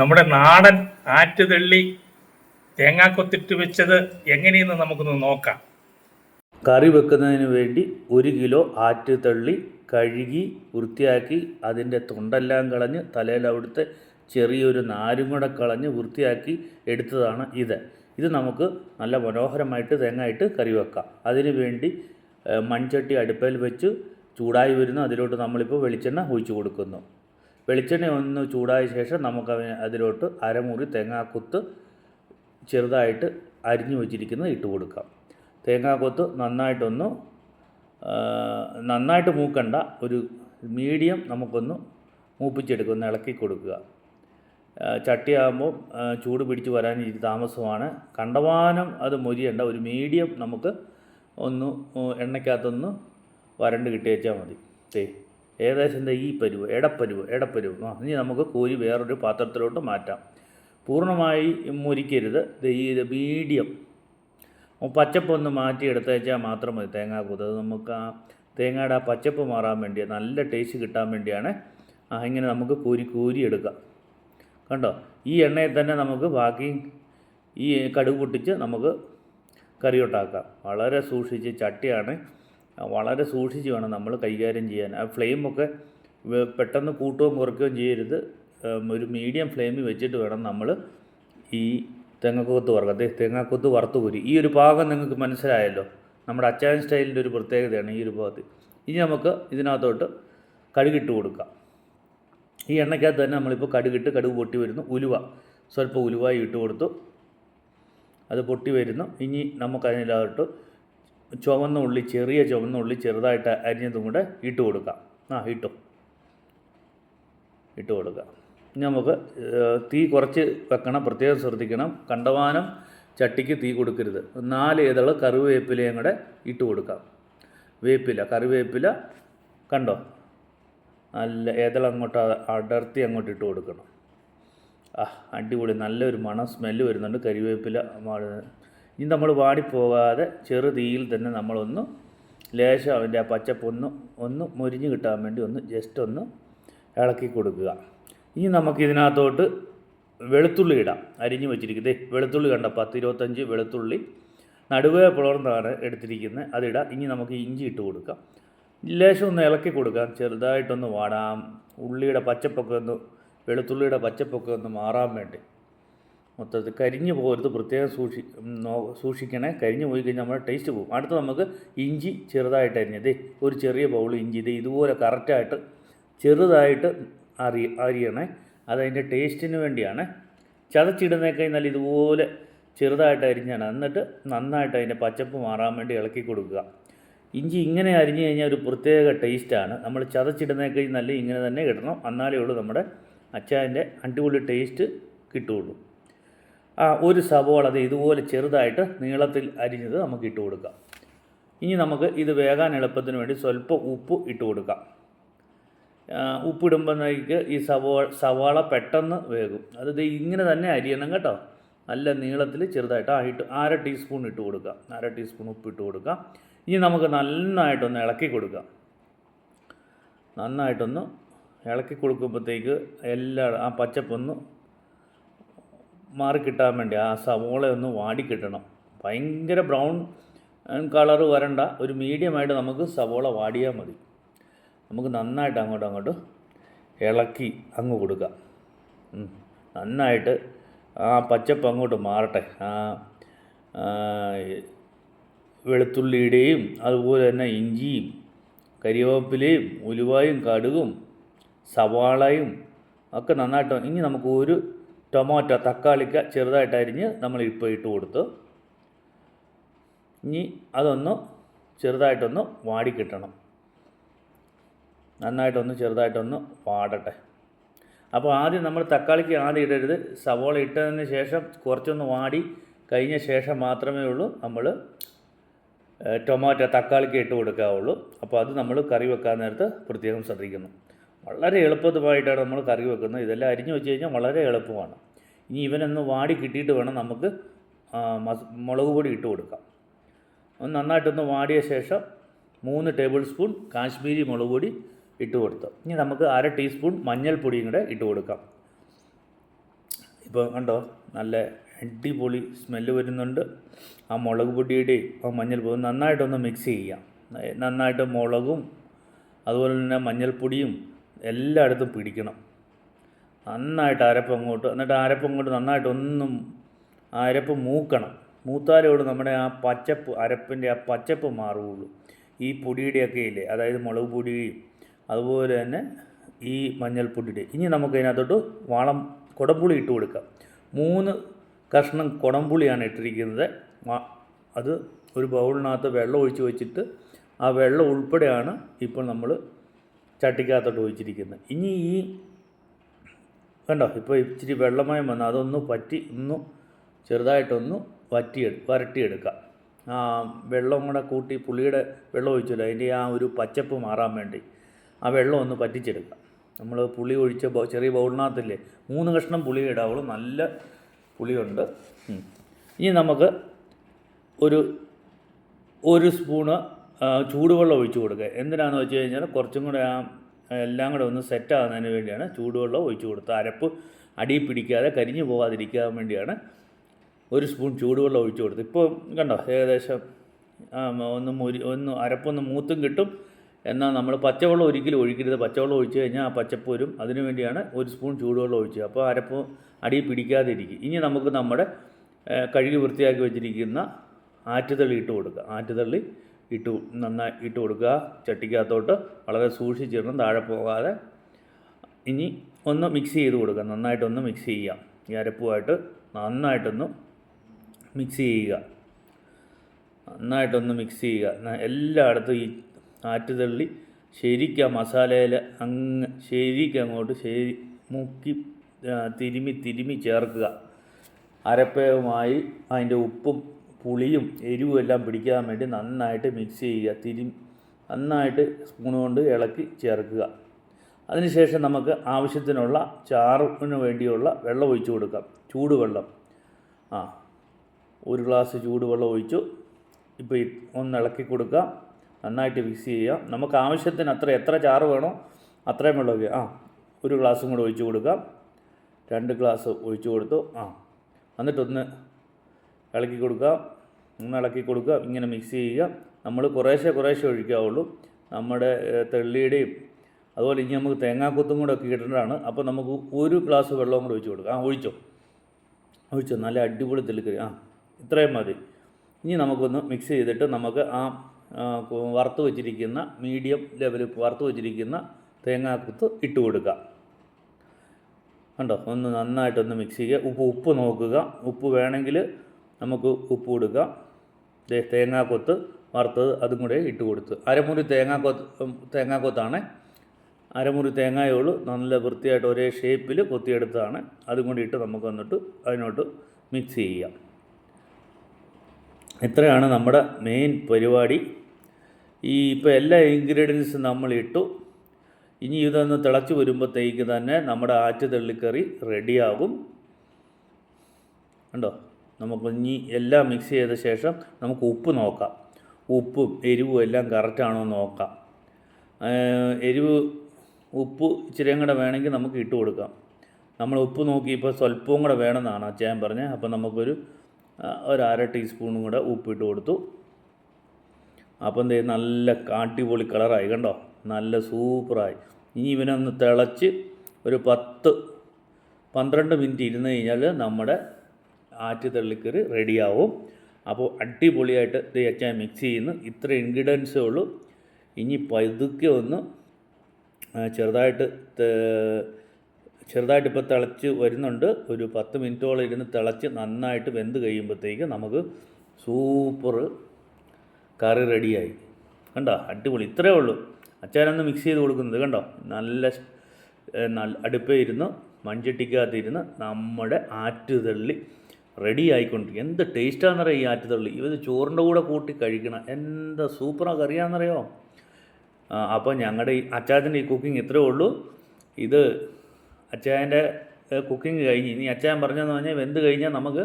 നമ്മുടെ നാടൻ ആറ്റുതള്ളി തേങ്ങാക്കൊത്തിട്ട് വെച്ചത് എങ്ങനെയെന്ന് നമുക്കൊന്ന് നോക്കാം. കറി വെക്കുന്നതിന് വേണ്ടി ഒരു കിലോ ആറ്റുതള്ളി കഴുകി വൃത്തിയാക്കി അതിന്റെ തൊണ്ടെല്ലാം കളഞ്ഞ് തലയിൽ അവിടുത്തെ ചെറിയൊരു നാരും കൂടെ കളഞ്ഞ് വൃത്തിയാക്കി എടുത്തതാണ് ഇത്. ഇത് നമുക്ക് നല്ല മനോഹരമായിട്ട് തേങ്ങായിട്ട് കറി വെക്കാം. അതിനു വേണ്ടി മൺചട്ടി അടുപ്പയിൽ വെച്ച് ചൂടായി വരുന്നു അതിലോട്ട് നമ്മളിപ്പോൾ വെളിച്ചെണ്ണ ഒഴിച്ചു കൊടുക്കുന്നു. വെളിച്ചെണ്ണ ഒന്ന് ചൂടായ ശേഷം നമുക്ക് അതിലോട്ട് അരമുറി തേങ്ങാക്കുത്ത് ചെറുതായിട്ട് അരിഞ്ഞു വെച്ചിരിക്കുന്നത് ഇട്ട് കൊടുക്കാം. തേങ്ങാക്കൊത്ത് നന്നായിട്ടൊന്ന് നന്നായിട്ട് മൂക്കണ്ട. ഒരു മീഡിയം നമുക്കൊന്ന് മൂപ്പിച്ചെടുക്കുക ഒന്ന് ഇളക്കി കൊടുക്കുക. ചട്ടിയാകുമ്പോൾ ചൂട് പിടിച്ച് വരാൻ ഇത് താമസമാണ്. കണ്ടമാനം അത് മൊരിയണ്ട. ഒരു മീഡിയം നമുക്ക് ഒന്ന് എണ്ണയ്ക്കകത്തൊന്ന് വരണ്ട് കിട്ടിയേച്ചാൽ മതി. ദേ. ഏകദേശം ഈ പരുവ് എടപ്പരുവ് ആ ഇനി നമുക്ക് കോരി വേറൊരു പാത്രത്തിലോട്ട് മാറ്റാം. പൂർണമായി മുരിക്കരുത്. ഈ മീഡിയം. പച്ചപ്പൊന്ന് മാറ്റിയെടുത്തേച്ചാൽ മാത്രം മതി. തേങ്ങാക്കൂത്ത് അത് നമുക്ക് ആ തേങ്ങയുടെ ആ പച്ചപ്പ് മാറാൻ വേണ്ടി നല്ല ടേസ്റ്റ് കിട്ടാൻ വേണ്ടിയാണ് ഇങ്ങനെ നമുക്ക് കോരി കോരി എടുക്കാം. കണ്ടോ? ഈ എണ്ണയിൽ തന്നെ നമുക്ക് ബാക്കി ഈ കടുക് പൊട്ടിച്ച് നമുക്ക് കറി ഉണ്ടാക്കാം വളരെ സൂക്ഷിച്ച് ചട്ടിയാണ് വളരെ സൂക്ഷിച്ച് വേണം നമ്മൾ കൈകാര്യം ചെയ്യാൻ. ആ ഫ്ലെയിമൊക്കെ പെട്ടെന്ന് കൂട്ടുകയും കുറയ്ക്കുകയും ചെയ്യരുത്. ഒരു മീഡിയം ഫ്ലെയിമിൽ വെച്ചിട്ട് വേണം നമ്മൾ ഈ തേങ്ങക്കൊത്ത് വറുക്കുക. തേങ്ങാക്കൊത്ത് വറുത്ത് കോരി. ഈ ഒരു ഭാഗം നിങ്ങൾക്ക് മനസ്സിലായല്ലോ. നമ്മുടെ അച്ചായൻ സ്റ്റൈലിന്റെ ഒരു പ്രത്യേകതയാണ് ഈ ഒരു ഭാഗത്ത്. ഇനി നമുക്ക് ഇതിനകത്തോട്ട് കടുകിട്ട് കൊടുക്കാം. ഈ എണ്ണയ്ക്കകത്ത് തന്നെ നമ്മളിപ്പോൾ കടുകിട്ട് കടുക് പൊട്ടി വരുന്നു. ഉലുവ. സ്വല്പം ഉലുവായി ഇട്ട് കൊടുത്തു. അത് പൊട്ടി വരുന്നു. ഇനി നമുക്ക് അതിനകത്തോട്ട് ചുവന്ന ഉള്ളി ചെറിയ ചുവന്ന ഉള്ളി ചെറുതായിട്ട് അരിഞ്ഞതും കൂടെ ഇട്ട് കൊടുക്കാം. ആ ഇട്ടു. ഇട്ട് കൊടുക്കാം. നമുക്ക് തീ കുറച്ച് വെക്കണം. പ്രത്യേകം ശ്രദ്ധിക്കണം. കണ്ടവാനം ചട്ടിക്ക് തീ കൊടുക്കരുത്. നാല് ഇതൾ കറിവേപ്പിലയും കൂടെ ഇട്ട് കൊടുക്കാം. വേപ്പില കറിവേപ്പില കണ്ടോ? നല്ല ഏതൾ അങ്ങോട്ട് അടർത്തി അങ്ങോട്ട് ഇട്ട് കൊടുക്കണം. ആ അടിപൊളി. നല്ലൊരു മണം സ്മെല്ല് വരുന്നുണ്ട്. വാടുന്നത് ഇനി നമ്മൾ വാടിപ്പോകാതെ ചെറു തീയിൽ തന്നെ നമ്മളൊന്ന് ലേശം അതിന്റെ ആ പച്ചപ്പൊന്ന് ഒന്ന് മുരിഞ്ഞ് കിട്ടാൻ വേണ്ടി ഒന്ന് ജസ്റ്റ് ഒന്ന് ഇളക്കി കൊടുക്കുക. ഇനി നമുക്കിതിനകത്തോട്ട് വെളുത്തുള്ളി ഇടാം. അരിഞ്ഞ് വെച്ചിരിക്കുന്നത് വെളുത്തുള്ളി കണ്ട? പത്ത് ഇരുപത്തഞ്ച് വെളുത്തുള്ളി നടുവേ പുലർന്നാണ് എടുത്തിരിക്കുന്നത്. അതിടാം ഇനി നമുക്ക് ഇഞ്ചി ഇട്ട് കൊടുക്കാം. ലേശം ഒന്ന് ഇളക്കി കൊടുക്കാം. ചെറുതായിട്ടൊന്ന് വാടാം. ഉള്ളിയുടെ പച്ചപ്പൊക്കെ ഒന്ന് വെളുത്തുള്ളിയുടെ പച്ചപ്പൊക്കെ ഒന്ന് മാറാൻ വേണ്ടി. മൊത്തത്തിൽ കരിഞ്ഞു പോകരുത് പ്രത്യേകം സൂക്ഷി സൂക്ഷിക്കണേ. കരിഞ്ഞു പോയി കഴിഞ്ഞാൽ നമ്മുടെ ടേസ്റ്റ് പോകും. അടുത്ത് നമുക്ക് ഇഞ്ചി ചെറുതായിട്ട് അരിഞ്ഞത് ഒരു ചെറിയ ബൗൾ ഇഞ്ചി. ഇത് ഇതുപോലെ കറക്റ്റായിട്ട് ചെറുതായിട്ട് അരി അരിയണേ. അതതിന്റെ ടേസ്റ്റിന് വേണ്ടിയാണ്. ചതച്ചിടുന്നേ നല്ല ഇതുപോലെ ചെറുതായിട്ട് അരിഞ്ഞാണ്. എന്നിട്ട് നന്നായിട്ട് അതിന്റെ പച്ചപ്പ് മാറാൻ വേണ്ടി ഇളക്കി കൊടുക്കുക. ഇഞ്ചി ഇങ്ങനെ അരിഞ്ഞു കഴിഞ്ഞാൽ ഒരു പ്രത്യേക ടേസ്റ്റാണ് നമ്മൾ ചതച്ചിടുന്നേ നല്ല ഇങ്ങനെ തന്നെ ഇടണം എന്നാലേ ഉള്ളൂ നമ്മുടെ അച്ചായന്റെ അടിപൊളി ടേസ്റ്റ് കിട്ടുകയുള്ളൂ. ഒരു സവോള അത് ഇതുപോലെ ചെറുതായിട്ട് നീളത്തിൽ അരിഞ്ഞത് നമുക്ക് ഇട്ട് കൊടുക്കാം. ഇനി നമുക്ക് ഇത് വേകാൻ എളുപ്പത്തിന് വേണ്ടി സ്വല്പം ഉപ്പ് ഇട്ട് കൊടുക്കാം. ഉപ്പിടുമ്പോഴേക്ക് ഈ സവോ സവാള പെട്ടെന്ന് വേകും. അത് ഇങ്ങനെ തന്നെ അരിയണം കേട്ടോ. നല്ല നീളത്തിൽ ചെറുതായിട്ട് ആ ഇട്ട് അര ടീസ്പൂൺ ഇട്ട് കൊടുക്കാം. അര ടീസ്പൂൺ ഉപ്പ് ഇട്ട് കൊടുക്കാം. ഇനി നമുക്ക് നന്നായിട്ടൊന്ന് ഇളക്കി കൊടുക്കാം. നന്നായിട്ടൊന്ന് ഇളക്കി കൊടുക്കുമ്പോഴത്തേക്ക് എല്ലാ ആ പച്ചപ്പൊന്ന് മാറിക്കിട്ടാൻ വേണ്ടി ആ സവോള ഒന്ന് വാടിക്കിട്ടണം. ഭയങ്കര ബ്രൗൺ കളർ വരണ്ട ഒരു മീഡിയമായിട്ട് നമുക്ക് സവോള വാടിയാൽ മതി. നമുക്ക് നന്നായിട്ട് അങ്ങോട്ടും അങ്ങോട്ട് ഇളക്കി അങ്ങ് കൊടുക്കാം. നന്നായിട്ട് ആ പച്ചപ്പ് അങ്ങോട്ട് മാറട്ടെ. ആ വെളുത്തുള്ളിയുടെയും അതുപോലെ തന്നെ ഇഞ്ചിയും കരിവേപ്പിലയും ഉലുവായും കടുകും സവാളയും ഒക്കെ നന്നായിട്ട് ഇനി നമുക്ക് ഒരു ടൊമാറ്റോ തക്കാളിക്ക ചെറുതായിട്ട് അരിഞ്ഞ് നമ്മൾ ഇപ്പോൾ ഇട്ട് കൊടുത്ത്. ഇനി അതൊന്ന് ചെറുതായിട്ടൊന്ന് വാടിക്കിട്ടണം നന്നായിട്ടൊന്ന് ചെറുതായിട്ടൊന്ന് വാടട്ടെ. അപ്പോൾ ആദ്യം നമ്മൾ തക്കാളിക്ക് ആദ്യം ഇടരുത്. സവോള ഇട്ടതിന് ശേഷം കുറച്ചൊന്ന് വാടി കഴിഞ്ഞ ശേഷം മാത്രമേ ഉള്ളൂ നമ്മൾ ടൊമാറ്റോ തക്കാളിക്ക് ഇട്ട് കൊടുക്കാവുള്ളൂ. അപ്പോൾ അത് നമ്മൾ കറി വെക്കാൻ നേരത്ത് പ്രത്യേകം ശ്രദ്ധിക്കുന്നു വളരെ എളുപ്പമായിട്ടാണ് നമ്മൾ കറി വെക്കുന്നത്. ഇതെല്ലാം അരിഞ്ഞു വെച്ച് കഴിഞ്ഞാൽ വളരെ എളുപ്പമാണ്. ഇനി ഇവനൊന്ന് വാടി കിട്ടിയിട്ട് വേണം നമുക്ക് മുളക് പൊടി ഇട്ട് കൊടുക്കാം. ഒന്ന് നന്നായിട്ടൊന്ന് വാടിയ ശേഷം മൂന്ന് ടേബിൾ സ്പൂൺ കാശ്മീരി മുളക് പൊടി ഇട്ട് കൊടുത്തു. ഇനി നമുക്ക് അര ടീസ്പൂൺ മഞ്ഞൾപ്പൊടിയും കൂടെ ഇട്ട് കൊടുക്കാം. ഇപ്പോൾ കണ്ടോ നല്ല അടിപൊളി സ്മെല്ല് വരുന്നുണ്ട്. ആ മുളക് പൊടിയുടെയും ആ മഞ്ഞൾപ്പൊടി നന്നായിട്ടൊന്ന് മിക്സ് ചെയ്യാം നന്നായിട്ട് മുളകും അതുപോലെ തന്നെ മഞ്ഞൾപ്പൊടിയും എല്ലായിടത്തും പിടിക്കണം. നന്നായിട്ട് അരപ്പ് അങ്ങോട്ട് എന്നിട്ട് അരപ്പ് അങ്ങോട്ട് നന്നായിട്ടൊന്നും ആ അരപ്പ് മൂക്കണം. മൂത്താലോട് നമ്മുടെ ആ പച്ചപ്പ് അരപ്പിന്റെ ആ പച്ചപ്പ് മാറുകയുള്ളൂ. ഈ പൊടിയുടെയൊക്കെ ഇല്ലേ? അതായത് മുളക് പൊടിയും അതുപോലെ തന്നെ ഈ മഞ്ഞൾപ്പൊടിയുടെ. ഇനി നമുക്ക് അതിനകത്തോട്ട് വളം കുടംപുളി ഇട്ട് കൊടുക്കാം. മൂന്ന് കഷ്ണം കുടംപുളിയാണ് ഇട്ടിരിക്കുന്നത്. അത് ഒരു ബൗളിനകത്ത് വെള്ളം ഒഴിച്ച് വെച്ചിട്ട് ആ വെള്ളം ഉൾപ്പെടെയാണ് ഇപ്പോൾ നമ്മൾ ചട്ടിക്കകത്തോട്ട് ഒഴിച്ചിരിക്കുന്നത്. ഇനി ഈ കണ്ടോ? ഇപ്പോൾ ഇച്ചിരി വെള്ളമയം വന്ന്. അതൊന്ന് പറ്റി ഒന്ന് ചെറുതായിട്ടൊന്ന് വറ്റി വരട്ടിയെടുക്കുക ആ വെള്ളം കൂടെ കൂട്ടി പുളിയുടെ വെള്ളം ഒഴിച്ചല്ലോ. അതിന്റെ ആ ഒരു പച്ചപ്പ് മാറാൻ വേണ്ടി ആ വെള്ളം ഒന്ന് പറ്റിച്ചെടുക്കാം. നമ്മൾ പുളി ഒഴിച്ച ചെറിയ ബൗളിനകത്തില്ലേ മൂന്ന് കഷ്ണം പുളി ഇടാവുള്ളൂ. നല്ല പുളിയുണ്ട്. ഇനി നമുക്ക് ഒരു ഒരു സ്പൂണ് ചൂടുവെള്ളം ഒഴിച്ചു കൊടുക്കുക. എന്തിനാണെന്ന് വെച്ച് കഴിഞ്ഞാൽ കുറച്ചും കൂടെ ആ എല്ലാം കൂടെ ഒന്ന് സെറ്റ് ആകുന്നതിന് വേണ്ടിയാണ് ചൂടുവെള്ളം ഒഴിച്ചു കൊടുത്ത് അരപ്പ് അടി പിടിക്കാതെ കരിഞ്ഞു പോകാതിരിക്കാൻ വേണ്ടിയാണ് ഒരു സ്പൂൺ ചൂടുവെള്ളം ഒഴിച്ചു കൊടുത്ത് ഇപ്പോൾ കണ്ടോ ഏകദേശം ഒന്ന് മുരി ഒന്ന് അരപ്പൊന്ന് മൂത്തും കിട്ടും. എന്നാൽ നമ്മൾ പച്ചവെള്ളം ഒരിക്കലും ഒഴിക്കരുത്. പച്ചവെള്ളം ഒഴിച്ച് കഴിഞ്ഞാൽ ആ പച്ചപ്പ് വരും. അതിനു വേണ്ടിയാണ് ഒരു സ്പൂൺ ചൂടുവെള്ളം ഒഴിച്ചത്. അപ്പോൾ അരപ്പ് അടി പിടിക്കാതെ ഇരിക്കും ഇനി നമുക്ക് നമ്മുടെ കഴുകി വൃത്തിയാക്കി വെച്ചിരിക്കുന്ന ആറ്റുതള്ളി ഇട്ട് കൊടുക്കുക. ആറ്റുതള്ളി ഇട്ട് നന്നായി ഇട്ട് കൊടുക്കുക. ചട്ടിക്കകത്തോട്ട് വളരെ സൂക്ഷിച്ചിടണം താഴെ പോകാതെ ഇനി ഒന്ന് മിക്സ് ചെയ്ത് കൊടുക്കുക. നന്നായിട്ടൊന്ന് മിക്സ് ചെയ്യാം ഈ അരപ്പുമായിട്ട് നന്നായിട്ടൊന്ന് മിക്സ് ചെയ്യുക. നന്നായിട്ടൊന്ന് മിക്സ് ചെയ്യുക. എല്ലായിടത്തും ഈ ആറ്റുതള്ളി ശരിക്കും ആ മസാലയിൽ അങ്ങ് ശരിക്കും അങ്ങോട്ട് ശരി മുക്കി തിരുമി തിരുമി ചേർക്കുക. അരപ്പയുമായി അതിന്റെ ഉപ്പും പുളിയും എരിവും എല്ലാം പിടിക്കാൻ വേണ്ടി നന്നായിട്ട് മിക്സ് ചെയ്യുക. തിരി നന്നായിട്ട് സ്പൂൺ കൊണ്ട് ഇളക്കി ചേർക്കുക. അതിനുശേഷം നമുക്ക് ആവശ്യത്തിനുള്ള ചാറിന് വേണ്ടിയുള്ള വെള്ളം ഒഴിച്ച് കൊടുക്കാം. ചൂടുവെള്ളം. ആ ഒരു ഗ്ലാസ് ചൂടുവെള്ളം ഒഴിച്ചു. ഇപ്പോൾ ഒന്ന് ഇളക്കി കൊടുക്കുക നന്നായിട്ട് മിക്സ് ചെയ്യുക നമുക്ക് ആവശ്യത്തിന് അത്ര എത്ര ചാറ് വേണോ അത്രയും വെള്ളം ആ ഒരു ഗ്ലാസ്സും കൂടെ ഒഴിച്ച് കൊടുക്കാം. രണ്ട് ഗ്ലാസ് ഒഴിച്ചു കൊടുത്തു. ആ എന്നിട്ടൊന്ന് ഇളക്കി കൊടുക്കുക ഒന്ന് ഇളക്കി കൊടുക്കുക ഇങ്ങനെ മിക്സ് ചെയ്യുക. നമ്മൾ കുറേശ്ശെ കുറേശ്ശെ ഒഴിക്കാവുള്ളൂ. നമ്മുടെ തെള്ളിയുടെയും അതുപോലെ ഇനി നമുക്ക് തേങ്ങാക്കൊത്തും കൂടെ ഒക്കെ ഇടേണ്ടതാണ്. അപ്പോൾ നമുക്ക് ഒരു ഗ്ലാസ് വെള്ളവും കൂടെ ഒഴിച്ചു കൊടുക്കാം. ആ ഒഴിച്ചോ? ഒഴിച്ചോ? നല്ല അടിപൊളി തെളിക്കറി ആ ഇത്രയും മതി. ഇനി നമുക്കൊന്ന് മിക്സ് ചെയ്തിട്ട് നമുക്ക് ആ വറുത്ത് വെച്ചിരിക്കുന്ന മീഡിയം ലെവലിൽ വറുത്ത് വെച്ചിരിക്കുന്ന തേങ്ങാക്കുത്ത് ഇട്ട് കൊടുക്കുക കണ്ടോ? ഒന്ന് നന്നായിട്ടൊന്ന് മിക്സ് ചെയ്യുക. ഉപ്പ് ഉപ്പ് നോക്കുക. ഉപ്പ് വേണമെങ്കിൽ നമുക്ക് ഉപ്പ് കൊടുക്കുക ദേ തേങ്ങാക്കൊത്ത് വറുത്തത് അതും കൂടെ ഇട്ട് കൊടുത്ത്. അരമുറി തേങ്ങാക്കൊത്ത് തേങ്ങാക്കൊത്താണ്. അരമുറി തേങ്ങായേ ഉള്ളൂ. നല്ല വൃത്തിയായിട്ട് ഒരേ ഷേപ്പിൽ കൊത്തിയെടുത്തതാണ്. അതും കൂടി ഇട്ട് നമുക്ക് വന്നിട്ട് അതിനോട്ട് മിക്സ് ചെയ്യാം ഇത്രയാണ് നമ്മുടെ മെയിൻ പരിപാടി. ഈ ഇപ്പോൾ എല്ലാ ഇൻഗ്രീഡിയൻസും നമ്മൾ ഇട്ടു. ഇനി ഇതൊന്ന് തിളച്ച് വരുമ്പോഴത്തേക്ക് തന്നെ നമ്മുടെ ആറ്റ് തള്ളിക്കറി റെഡിയാകും കണ്ടോ? നമുക്ക് ഇനി എല്ലാം മിക്സ് ചെയ്ത ശേഷം നമുക്ക് ഉപ്പ് നോക്കാം. ഉപ്പും എരിവും എല്ലാം കറക്റ്റാണോ നോക്കാം. എരിവ് ഉപ്പ് ഇച്ചിരിയും കൂടെ വേണമെങ്കിൽ നമുക്ക് ഇട്ട് കൊടുക്കാം. നമ്മൾ ഉപ്പ് നോക്കി ഇപ്പോൾ സ്വല്പവും കൂടെ വേണമെന്നാണ് അച്ഛൻ പറഞ്ഞത് അപ്പോൾ നമുക്കൊരു ഒരു അര ടീസ്പൂണും കൂടെ ഉപ്പ് ഇട്ട് കൊടുത്തു. അപ്പം എന്തേ നല്ല കാട്ടിപൊളി കളറായി കണ്ടോ? നല്ല സൂപ്പറായി ഇനി ഇവനൊന്ന് തിളച്ച് ഒരു പത്ത് പന്ത്രണ്ട് മിനിറ്റ് ഇരുന്ന് കഴിഞ്ഞാൽ നമ്മുടെ ആറ്റ് തള്ളിക്കറി റെഡിയാവും അപ്പോൾ അടിപൊളിയായിട്ട് ഇത് അച്ചാൻ മിക്സ് ചെയ്യുന്നു. ഇത്ര ഇൻഗ്രീഡിയൻസേ ഉള്ളൂ. ഇനി പതുക്കെ ഒന്ന് ചെറുതായിട്ട് ചെറുതായിട്ട് ഇപ്പോൾ തിളച്ച് വരുന്നുണ്ട്. ഒരു പത്ത് മിനിറ്റോളം ഇരുന്ന് തിളച്ച് നന്നായിട്ട് വെന്ത് കഴിയുമ്പോഴത്തേക്ക് നമുക്ക് സൂപ്പർ കറി റെഡിയായി കണ്ടോ? അടിപൊളി. ഇത്രയേ ഉള്ളൂ. അച്ചാരൊന്ന് മിക്സ് ചെയ്ത് കൊടുക്കുന്നത് കണ്ടോ? നല്ല നല്ല അടുപ്പേ ഇരുന്ന് മഞ്ചട്ടിക്കകത്തിരുന്ന് നമ്മുടെ ആറ്റുതള്ളി റെഡി ആയിക്കൊണ്ടിരിക്കും. എന്ത് ടേസ്റ്റാണെന്നറിയാം ഈ ആറ്റുതള്ളി? ഇത് ചോറിന്റെ കൂടെ കൂട്ടി കഴിക്കണം എന്താ സൂപ്പറാ കറിയാണെന്നറിയോ? അപ്പോൾ ഞങ്ങളുടെ ഈ അച്ചാച്ചന്റെ ഈ കുക്കിംഗ് ഇത്രയേ ഉള്ളൂ. ഇത് അച്ചായന്റെ കുക്കിംഗ് കഴിഞ്ഞ്. ഇനി അച്ചായൻ പറഞ്ഞതെന്ന് പറഞ്ഞാൽ വെന്ത് കഴിഞ്ഞാൽ നമുക്ക്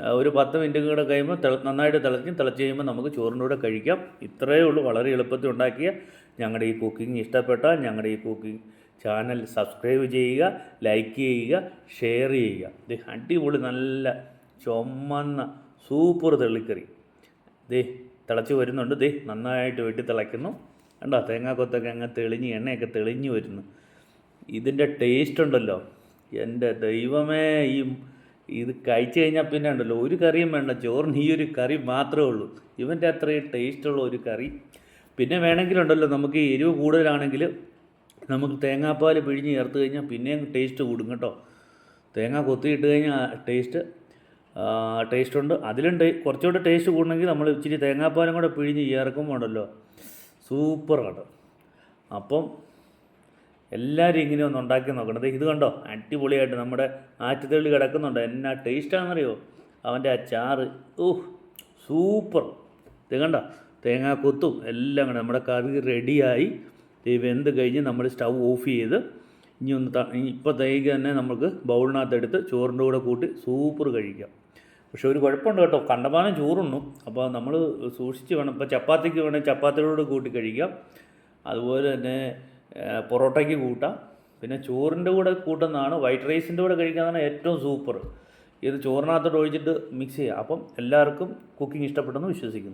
ഒരു പത്ത് മിനിറ്റ് കൂടെ കഴിയുമ്പോൾ തിള നന്നായിട്ട് തിളച്ചും തിളച്ച് കഴിയുമ്പോൾ നമുക്ക് ചോറിന്റെ കൂടെ കഴിക്കാം. ഇത്രയേ ഉള്ളൂ. വളരെ എളുപ്പത്തിൽ ഉണ്ടാക്കിയ ഞങ്ങളുടെ ഈ കുക്കിംഗ് ഇഷ്ടപ്പെട്ടാൽ ഞങ്ങളുടെ ഈ കുക്കിംഗ് ചാനൽ സബ്സ്ക്രൈബ് ചെയ്യുക ലൈക്ക് ചെയ്യുക ഷെയർ ചെയ്യുക. ഇത് അടിപൊളി നല്ല ചുമന്ന സൂപ്പർ തെള്ളിക്കറി. ദേ തിളച്ച് വരുന്നുണ്ട്. ദേ നന്നായിട്ട് വെട്ടി തിളയ്ക്കുന്നു. കണ്ടോ? തേങ്ങാക്കൊത്തൊക്കെ അങ്ങ് തെളിഞ്ഞ് എണ്ണയൊക്കെ തെളിഞ്ഞ് വരുന്നു. ഇതിന്റെ ടേസ്റ്റ് ഉണ്ടല്ലോ. എന്റെ ദൈവമേ ഈ ഇത് കഴിച്ചു കഴിഞ്ഞാൽ പിന്നെ ഉണ്ടല്ലോ. ഒരു കറിയും വേണ്ട. ചോറിന് ഈ ഒരു കറി മാത്രമേ ഉള്ളൂ. ഇവന്റെ അത്രയും ടേസ്റ്റുള്ള ഒരു കറി. പിന്നെ വേണമെങ്കിലുണ്ടല്ലോ നമുക്ക് എരിവ് കൂടുതലാണെങ്കിൽ നമുക്ക് തേങ്ങാപ്പാൽ പിഴിഞ്ഞ് ചേർത്ത് കഴിഞ്ഞാൽ പിന്നെയും ടേസ്റ്റ് കൂടും കേട്ടോ. തേങ്ങ കൊത്തിയിട്ട് കഴിഞ്ഞാൽ ടേസ്റ്റ് ടേസ്റ്റ് ഉണ്ട്. അതിലും ടേ കുറച്ചുകൂടെ ടേസ്റ്റ് കൂടണമെങ്കിൽ നമ്മൾ ഇച്ചിരി തേങ്ങാപ്പാലും കൂടെ പിഴിഞ്ഞ് ചേർക്കുമ്പോൾ ഉണ്ടല്ലോ സൂപ്പർ സൂപ്പറാണ് അപ്പം എല്ലാവരും ഇങ്ങനെ ഒന്ന് ഉണ്ടാക്കി നോക്കണം. ഇത് കണ്ടോ? അടിപൊളിയായിട്ട് നമ്മുടെ ആറ്റുതള്ളി കിടക്കുന്നുണ്ട്. എന്നാ ടേസ്റ്റാണെന്നറിയോ അവന്റെ ആ ചാറ്. ഓ സൂപ്പർ ഇത് കണ്ടോ? തേങ്ങാ കൊത്തും എല്ലാം കൂടെ നമ്മുടെ കറി റെഡിയായി വെന്ത് കഴിഞ്ഞ് നമ്മൾ സ്റ്റൗ ഓഫ് ചെയ്ത് ഇനി ഒന്ന് ത ഇപ്പോൾ തേക്ക് തന്നെ നമുക്ക് ബൗളിനകത്ത് എടുത്ത് ചോറിന്റെ കൂടെ കൂട്ടി സൂപ്പർ കഴിക്കാം. പക്ഷെ ഒരു കുഴപ്പമുണ്ട് കേട്ടോ. കണ്ടമാനം ചോറുണ്ണു. അപ്പോൾ നമ്മൾ സൂക്ഷിച്ച് വേണം. ഇപ്പോൾ ചപ്പാത്തിക്ക് വേണമെങ്കിൽ ചപ്പാത്തിയോട് കൂട്ടി കഴിക്കാം. അതുപോലെ തന്നെ പൊറോട്ടയ്ക്ക് കൂട്ടാം. പിന്നെ ചോറിന്റെ കൂടെ കൂട്ടുന്നതാണ് വൈറ്റ് റൈസിന്റെ കൂടെ കഴിക്കുന്നതാണ് ഏറ്റവും സൂപ്പർ. ഇത് ചോറിനകത്തോട്ട് ഒഴിച്ചിട്ട് മിക്സ് ചെയ്യാം. അപ്പം എല്ലാവർക്കും കുക്കിംഗ് ഇഷ്ടപ്പെട്ടെന്ന് വിശ്വസിക്കുന്നു.